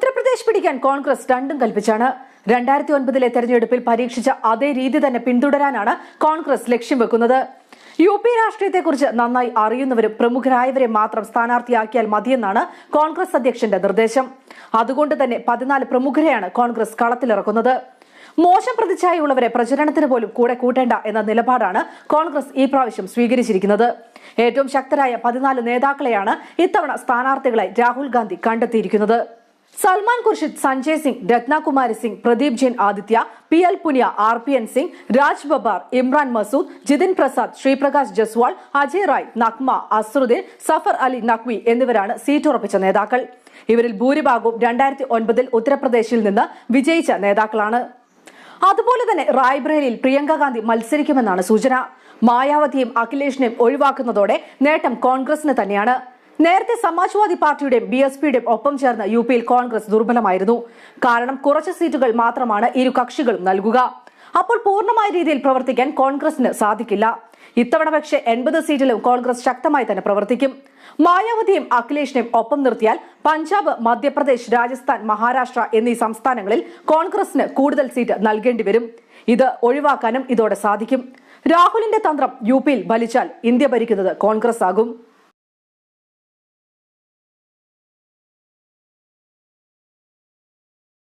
ഉത്തർപ്രദേശ് പിടിക്കാൻ കോൺഗ്രസ് രണ്ടും കൽപ്പിച്ചാണ്. രണ്ടായിരത്തി ഒൻപതിലെ തെരഞ്ഞെടുപ്പിൽ പരീക്ഷിച്ച അതേ രീതി തന്നെ പിന്തുടരാനാണ് കോൺഗ്രസ് ലക്ഷ്യം വെക്കുന്നത്. യു പി രാഷ്ട്രീയത്തെക്കുറിച്ച് നന്നായി അറിയുന്നവരും പ്രമുഖരായവരെ മാത്രം സ്ഥാനാർത്ഥിയാക്കിയാൽ മതിയെന്നാണ് കോൺഗ്രസ് അധ്യക്ഷന്റെ നിർദ്ദേശം. അതുകൊണ്ട് തന്നെ പതിനാല് പ്രമുഖരെയാണ് കോൺഗ്രസ് കളത്തിലിറക്കുന്നത്. മോശം പ്രതിച്ഛായുള്ളവരെ പ്രചരണത്തിന് പോലും കൂടെ കൂട്ടേണ്ട എന്ന നിലപാടാണ് കോൺഗ്രസ് ഈ പ്രാവശ്യം സ്വീകരിച്ചിരിക്കുന്നത്. ഏറ്റവും ശക്തരായ പതിനാല് നേതാക്കളെയാണ് ഇത്തവണ സ്ഥാനാർത്ഥികളെ രാഹുൽ ഗാന്ധി കണ്ടെത്തിയിരിക്കുന്നത്. Salman Khurshid Sanjay Singh Ratnakumari Singh Pradeep Jain Aditya P L Punia R P N Singh Raj Babbar Imran Masood Jitin Prasada Shriprakash Jaiswal Ajay Rai Nagma Azharuddin Zafar Ali Naqvi എന്നിവരാണ് seat ഉറപ്പിച്ച നേതാക്കൾ. ഇവരിൽ ഭൂരിഭാഗവും രണ്ടായിരത്തി ഒൻപതിൽ ഉത്തർപ്രദേശിൽ നിന്ന് വിജയിച്ച നേതാക്കളാണ്. അതുപോലെ തന്നെ റായ്ബ്രേലിയിൽ പ്രിയങ്ക ഗാന്ധി മത്സരിക്കുമെന്നാണ് സൂചന. മായാവതിയും അഖിലേഷിനെയും ഒഴിവാക്കുന്നതോടെ നേട്ടം കോൺഗ്രസിന് തന്നെയാണ്. നേരത്തെ സമാജ്വാദി പാർട്ടിയുടെയും ബി എസ് പിയുടെയും ഒപ്പം ചേർന്ന യു പിയിൽ കോൺഗ്രസ് ദുർബലമായിരുന്നു. കാരണം കുറച്ച് സീറ്റുകൾ മാത്രമാണ് ഇരു കക്ഷികളും നൽകുക. അപ്പോൾ പൂർണമായ രീതിയിൽ പ്രവർത്തിക്കാൻ കോൺഗ്രസിന് സാധിക്കില്ല. ഇത്തവണ പക്ഷേ എൺപത് സീറ്റിലും കോൺഗ്രസ് ശക്തമായി തന്നെ പ്രവർത്തിക്കും. മായാവതിയും അഖിലേഷിനെയും ഒപ്പം നിർത്തിയാൽ പഞ്ചാബ് മധ്യപ്രദേശ് രാജസ്ഥാൻ മഹാരാഷ്ട്ര എന്നീ സംസ്ഥാനങ്ങളിൽ കോൺഗ്രസിന് കൂടുതൽ സീറ്റ് നൽകേണ്ടി വരും. ഇത് ഒഴിവാക്കാനും ഇതോടെ സാധിക്കും. രാഹുലിന്റെ തന്ത്രം യു പിയിൽ ഫലിച്ചാൽ ഇന്ത്യ ഭരിക്കുന്നത് കോൺഗ്രസ് ആകും